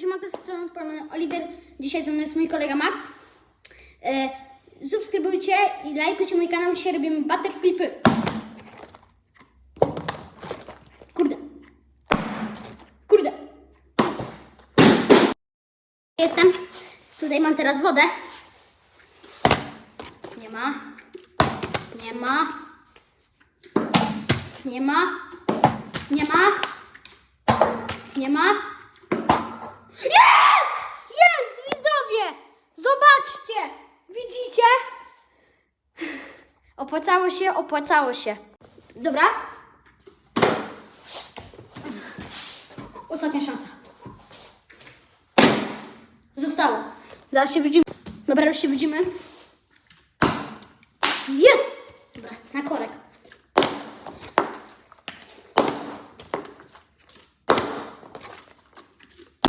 Siemanko, z strony pan Oliver. Dzisiaj ze mną jest mój kolega Max. E, subskrybujcie i lajkujcie mój kanał. Dzisiaj robimy butterflipy. Kurde. Kurde. Jestem. Tutaj mam teraz wodę. Nie ma. Nie ma. Nie ma. Nie ma. Nie ma. Patrzcie! Widzicie? Opłacało się, opłacało się. Dobra. Ostatnia szansa. Zostało. Zaraz się widzimy. Dobra, już się widzimy. Jest!